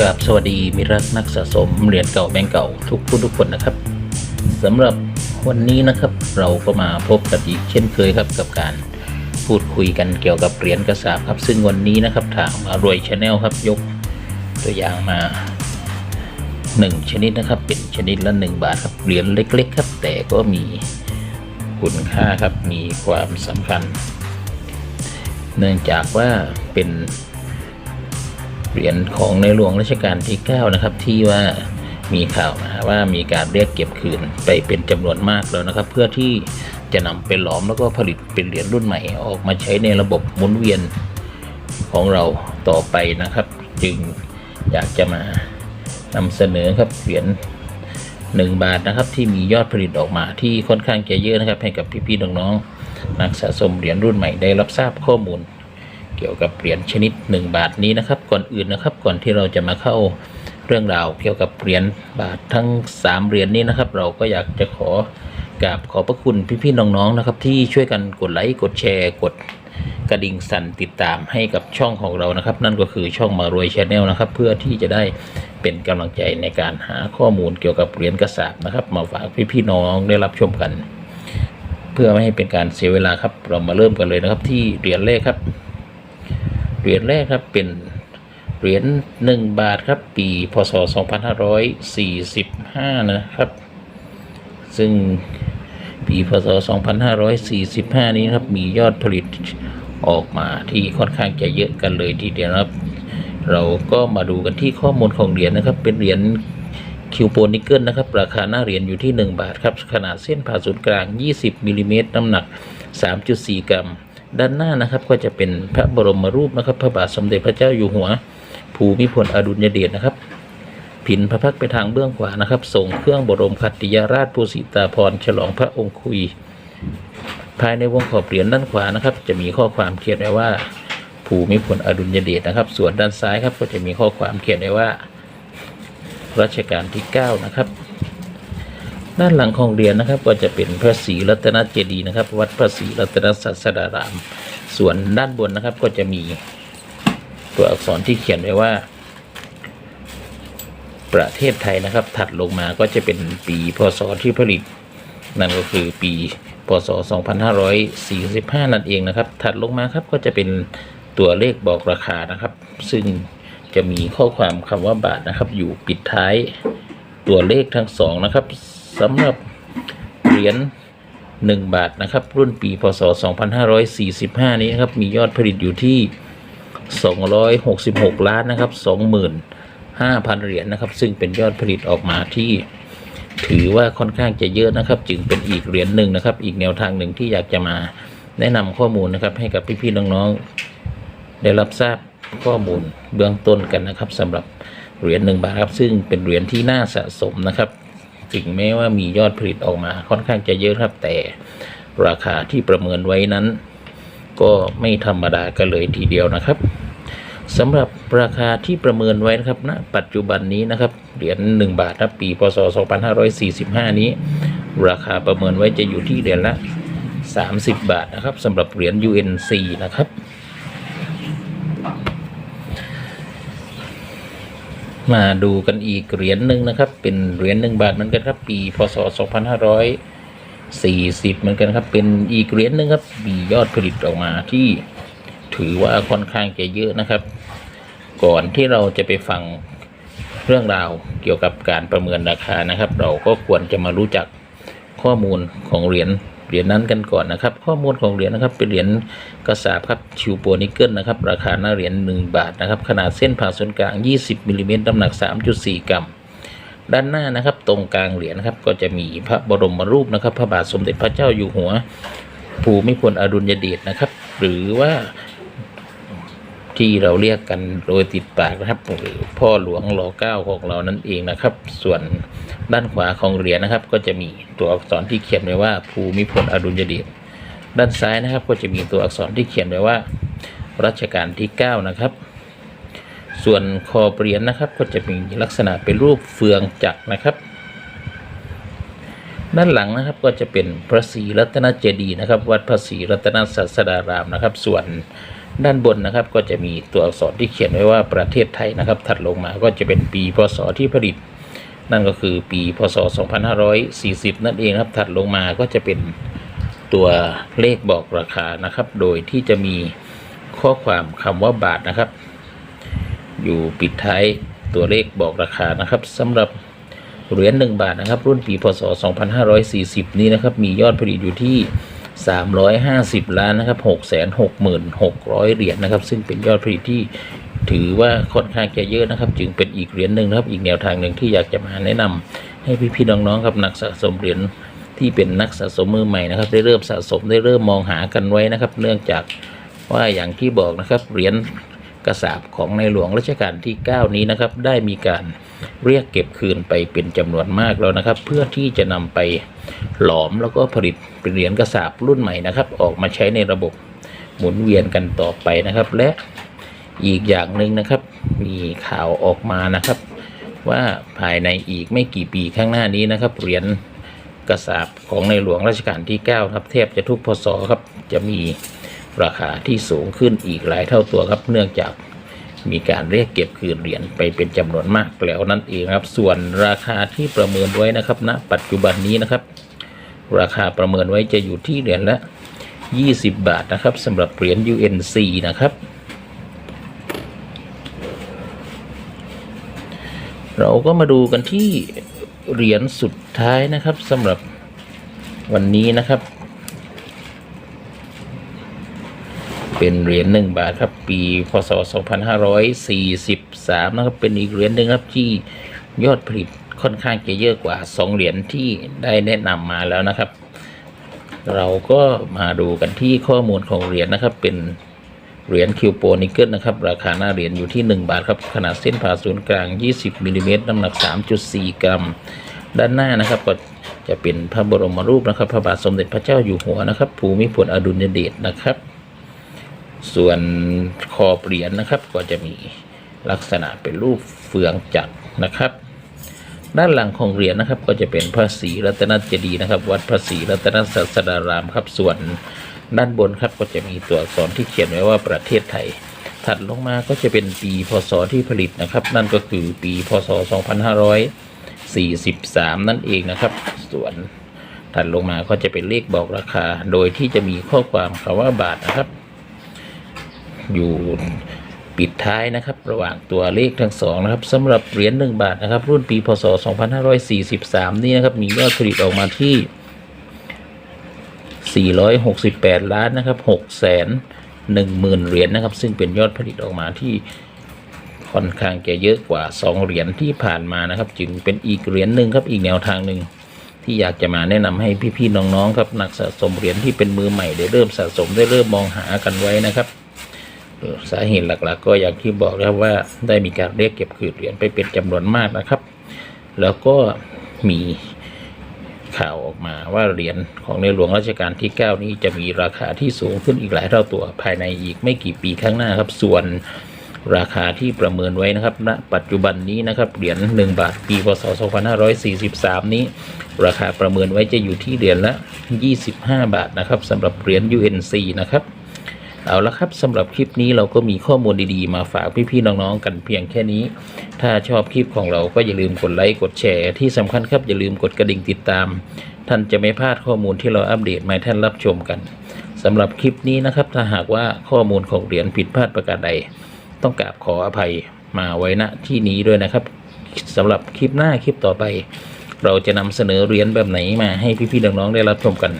กราบสวัสดีมิรักนักสะสมเหรียญเก่าแบงก์เก่าทุกผู้ทุกคนนะครับสำหรับวันนี้นะครับเราก็มาพบกันอีกเช่นเคยครับกับการพูดคุยกันเกี่ยวกับเหรียญกระสาบครับ ซึ่งวันนี้นะครับทางมารวยชาแนลครับยกตัวอย่างมาหนึ่งชนิดนะครับเป็นชนิดละหนึ่งบาทครับเหรียญเล็ก ๆ ครับ แต่ก็มีคุณค่าครับมีความสำคัญ เนื่องจากว่าเป็น เหรียญของในหลวงรัชกาลที่9นะครับที่ว่ามีข่าวมาว่ามีการเรียกเก็บคืนไปเป็นจำนวนมากแล้วนะครับ เพื่อที่จะนำไปหลอมแล้วก็ผลิตเป็นเหรียญรุ่นใหม่ออกมาใช้ในระบบหมุนเวียนของเราต่อไปนะครับ จึงอยากจะมานำเสนอครับเหรียญ1บาทนะครับที่มียอดผลิตออกมาที่ค่อนข้างจะเยอะนะครับ ให้กับพี่ๆน้องๆนักสะสมเหรียญรุ่นใหม่ได้รับทราบข้อมูล เกี่ยวกับเหรียญชนิด 1 บาทนี้นะครับ ก่อนอื่นนะครับ ก่อนที่เราจะมาเข้าเรื่องราวเกี่ยวกับเหรียญบาททั้ง 3เหรียญนี้นะครับ เราก็อยากจะขอกราบขอบพระคุณพี่ๆน้องๆนะครับ ที่ช่วยกันกดไลค์กดแชร์กดกระดิ่งสั่นติดตามให้กับช่องของเรานะครับ นั่นก็คือช่องมารวยชาแนลนะครับ เพื่อที่จะได้เป็นกำลังใจในการหาข้อมูลเกี่ยวกับเหรียญกระสาบนะครับ มาฝากพี่ๆน้องได้รับชมกัน เพื่อไม่ให้เป็นการเสียเวลาครับ เรามาเริ่มกันเลยนะครับ ที่เหรียญแรกครับ เหรียญแรกครับเป็นเหรียญหนึ่งบาทครับปีพศ 2545 นะครับ ซึ่งปีพศ 2545 นี้นะครับมียอดผลิตออกมาที่ค่อนข้างจะเยอะกันเลยทีเดียวนะครับ เราก็มาดูกันที่ข้อมูลของเหรียญนะครับ เป็นเหรียญคิวโปนิกเกิลนะครับ ราคาหน้าเหรียญอยู่ที่ 1 บาทครับ ขนาดเส้นผ่าศูนย์กลาง 20มิลลิเมตรน้ำหนัก 3.4 กรัม ด้านหน้านะครับก็จะเป็นพระบรมรูปนะครับ พระบาทสมเด็จพระเจ้าอยู่หัว ภูมิพลอดุลยเดชนะครับ ผินพระพักตร์ไปทางเบื้องขวานะครับส่งเครื่องบรมคัตติยาราชภูสิตาพรฉลองพระองค์คุย ภายในวงขอบเหรียญด้านขวานะครับ จะมีข้อความเขียนไว้ว่า ภูมิพลอดุลยเดชนะครับ ส่วนด้านซ้ายครับก็จะมีข้อความเขียนไว้ว่ารัชกาลที่ 9 นะครับ ด้านหลังของเหรียญนะครับ ก็จะเป็นพระศรีรัตนเจดีย์นะครับ วัดพระศรีรัตนศาสดาราม ส่วนด้านบนนะครับก็จะมีตัวอักษรที่เขียนไว้ว่า ประเทศไทยนะครับ ถัดลงมาก็จะเป็นปีพศที่ผลิต นั่นก็คือปีพศ 2545 นั่นเองนะครับ ถัดลงมาครับก็จะเป็นตัวเลขบอกราคานะครับ ซึ่งจะมีข้อความคำว่าบาทนะครับ อยู่ปิดท้ายตัวเลขทั้งสองนะครับ สำหรับเหรียญ1 บาทนะครับ รุ่นปีพศ 2545 นี้นะครับ มียอดผลิตอยู่ที่ 266 ล้านนะครับ 25,000 เหรียญนะครับ ซึ่งเป็นยอดผลิตออกมาที่ถือว่าค่อนข้างจะเยอะนะครับ จึงเป็นอีกเหรียญหนึ่งนะครับ อีกแนวทางหนึ่งที่อยากจะมาแนะนำข้อมูลนะครับ ให้กับพี่ๆน้องๆได้รับทราบข้อมูลเบื้องต้นกันนะครับสำหรับเหรียญหนึ่งบาทครับ ซึ่งเป็นเหรียญที่น่าสะสมนะครับ ถึงแม้ว่ามียอดผลิตออกมาค่อนข้างจะเยอะครับแต่ราคาที่ประเมินไว้นั้น ก็ไม่ธรรมดากันเลยทีเดียวนะครับสำหรับราคาที่ประเมินไว้นะครับณปัจจุบันนี้นะครับเหรียญ1บาทนะปีพศ 2545 นี้ ราคาประเมินไว้จะอยู่ที่เหรียญละ 30 บาทนะครับสำหรับเหรียญ UNC นะครับ มาดูกันอีกเหรียญหนึ่งนะครับ เป็นเหรียญหนึ่งบาทเหมือนกันครับ ปีพศ 2540 เหมือนกันครับ เป็นอีกเหรียญหนึ่งครับ มียอดผลิตออกมาที่ถือว่าค่อนข้างจะเยอะนะครับ ก่อนที่เราจะไปฟังเรื่องราวเกี่ยวกับการประเมินราคานะครับ เราก็ควรจะมารู้จักข้อมูลของเหรียญ เหรียญนั้นกันก่อนนะครับ ข้อมูลของเหรียญนะครับเป็นเหรียญกระสาบครับชิวโปนิกเกิลนะครับราคาหน้าเหรียญ1 บาทนะครับขนาดเส้นผ่าศูนย์กลาง 20มิลลิเมตรน้ำหนัก 3.4 กรัมด้านหน้านะครับ ตรงกลางเหรียญนะครับก็จะมีพระบรมรูปนะครับ พระบาทสมเด็จพระเจ้าอยู่หัวภูมิพลอดุลยเดชนะครับ หรือว่า ที่เราเรียกกันโดยติดปากนะครับหรือพ่อหลวงรอเก้าของเรานั่นเองนะครับ ส่วนด้านขวาของเหรียญนะครับ ก็จะมีตัวอักษรที่เขียนไว้ว่า ภูมิพลอดุลยเดชด้านซ้ายนะครับ ก็จะมีตัวอักษรที่เขียนไว้ว่ารัชกาลที่ 9 นะครับ ส่วนคอเหรียญนะครับ ก็จะมีลักษณะเป็นรูปเฟืองจักรนะครับ ด้านหลังนะครับก็จะเป็นพระศรีรัตนเจดีย์นะครับ วัดพระศรีรัตนศาสดารามนะครับ ส่วน ด้านบนนะครับก็จะมีตัวอักษรที่เขียนไว้ว่าประเทศไทยนะครับ ถัดลงมาก็จะเป็นปีพศที่ผลิต นั่นก็คือปีพศ 2540 นั่นเองครับถัดลงมาก็จะเป็นตัวเลขบอกราคานะครับ โดยที่จะมีข้อความคำว่าบาทนะครับ อยู่ปิดท้ายตัวเลขบอกราคานะครับสำหรับเหรียญ1บาทนะครับ รุ่นปีพศ 2540 นี้นะครับ มียอดผลิตอยู่ที่ 350 ล้านนะครับ666,600 เหรียญนะครับ ซึ่งเป็นยอดผลิตที่ถือว่าค่อนข้างจะเยอะนะครับ จึงเป็นอีกเหรียญหนึ่งนะครับ อีกแนวทางหนึ่งที่อยากจะมาแนะนำให้พี่ๆน้องๆครับนักสะสมเหรียญที่เป็นนักสะสมมือใหม่นะครับ ได้เริ่มสะสมได้เริ่มมองหากันไว้นะครับ เนื่องจากว่าอย่างที่บอกนะครับเหรียญ กระสาบของในหลวงรัชกาลที่ 9 นี้นะครับ ได้มีการเรียกเก็บคืนไปเป็นจำนวนมากแล้วนะครับ เพื่อที่จะนำไปหลอมแล้วก็ผลิตเป็นเหรียญกระสาบรุ่นใหม่นะครับ ออกมาใช้ในระบบหมุนเวียนกันต่อไปนะครับ และอีกอย่างหนึ่งนะครับ มีข่าวออกมานะครับ ว่าภายในอีกไม่กี่ปีข้างหน้านี้นะครับเหรียญกระสาบของในหลวงรัชกาลที่ 9 ครับแทบจะทุกพศครับจะมี ราคาที่สูงขึ้นอีกหลายเท่าตัวครับ เนื่องจากมีการเรียกเก็บคืนเหรียญไปเป็นจำนวนมากแล้วนั่นเองครับ ส่วนราคาที่ประเมินไว้นะครับณปัจจุบันนี้นะครับ ราคาประเมินไว้จะอยู่ที่เหรียญละ 20 บาทนะครับสำหรับเหรียญ UNC นะครับ เราก็มาดูกันที่เหรียญสุดท้ายนะครับสำหรับวันนี้นะครับ เป็นเหรียญหนึ่งบาทครับ ปีพศ 2543 นะครับ เป็นอีกเหรียญหนึ่งครับที่ยอดผลิตค่อนข้างจะเยอะกว่า 2 เหรียญที่ได้แนะนำมาแล้วนะครับ เราก็มาดูกันที่ข้อมูลของเหรียญนะครับ เป็นเหรียญคิวโปนิกเกิลนะครับ ราคาหน้าเหรียญอยู่ที่ 1 บาทครับ ขนาดเส้นผ่าศูนย์กลาง 20มิลลิเมตรน้ำหนัก 3.4 กรัม ด้านหน้านะครับก็จะเป็นพระบรมรูปนะครับ พระบาทสมเด็จพระเจ้าอยู่หัวนะครับ ภูมิพลอดุลยเดชนะครับ ส่วนคอเหรียญนะครับก็จะมีลักษณะเป็นรูปเฟืองจักรนะครับ ด้านหลังของเหรียญนะครับ ก็จะเป็นพระศรีรัตนเจดีย์นะครับ วัดพระศรีรัตนศาสดารามครับ ส่วนด้านบนครับก็จะมีตัวอักษรที่เขียนไว้ว่าประเทศไทย ถัดลงมาก็จะเป็นปีพศที่ผลิตนะครับ นั่นก็คือปีพศ 2543 นั่นเองนะครับ ส่วนถัดลงมาก็จะเป็นเลขบอกราคา โดยที่จะมีข้อความคำว่าบาทนะครับ อยู่ปิดท้ายนะครับ ระหว่างตัวเลขทั้งสองนะครับสำหรับเหรียญ1บาทนะครับ รุ่นปีพศ 2543 นี่นะครับ มียอดผลิตออกมาที่ 468 ล้านนะครับ6แสน1หมื่นเหรียญนะครับ ซึ่งเป็นยอดผลิตออกมาที่ค่อนข้างจะเยอะกว่า 2 เหรียญที่ผ่านมานะครับ จึงเป็นอีกเหรียญหนึ่งครับอีกแนวทางหนึ่งที่อยากจะมาแนะนำให้พี่ๆน้องๆครับนักสะสมเหรียญที่เป็นมือใหม่ได้เริ่มสะสมได้เริ่มมองหากันไว้นะครับ สาเหตุหลักๆ ก็อย่างที่บอกแล้วว่าได้มีการเรียกเก็บคืนเหรียญไปเป็นจำนวนมากนะครับ แล้วก็มีข่าวออกมาว่าเหรียญของในหลวงรัชกาลที่ 9 นี้จะมีราคาที่สูงขึ้นอีกหลายเท่าตัวภายในอีกไม่กี่ปีข้างหน้าครับ ส่วนราคาที่ประเมินไว้นะครับณปัจจุบันนี้นะครับเหรียญ1บาทปีพศ2543 นี้ ราคาประเมินไว้จะอยู่ที่เหรียญละ 25 บาทนะครับสำหรับเหรียญ UNC นะครับ เอาละครับสำหรับคลิปนี้เราก็มีข้อมูลดีๆ มาฝากพี่ๆน้องๆกันเพียงแค่นี้ ถ้าชอบคลิปของเราก็อย่าลืมกดไลค์กดแชร์ที่สำคัญครับอย่าลืมกดกระดิ่งติดตาม ท่านจะไม่พลาดข้อมูลที่เราอัปเดตมาท่านรับชมกันสำหรับคลิปนี้นะครับถ้าหากว่าข้อมูลของเหรียญผิดพลาดประการใด ต้องกราบขออภัยมาไว้ณที่นี้ด้วยนะครับสำหรับคลิปหน้าคลิปต่อไป เราจะนำเสนอเหรียญแบบไหนมาให้พี่ๆน้องๆได้รับชมกัน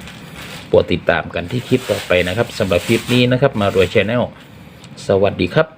โปรดติดตามกันที่คลิปต่อไปนะครับสำหรับคลิปนี้นะครับมารวยชาแนลสวัสดีครับ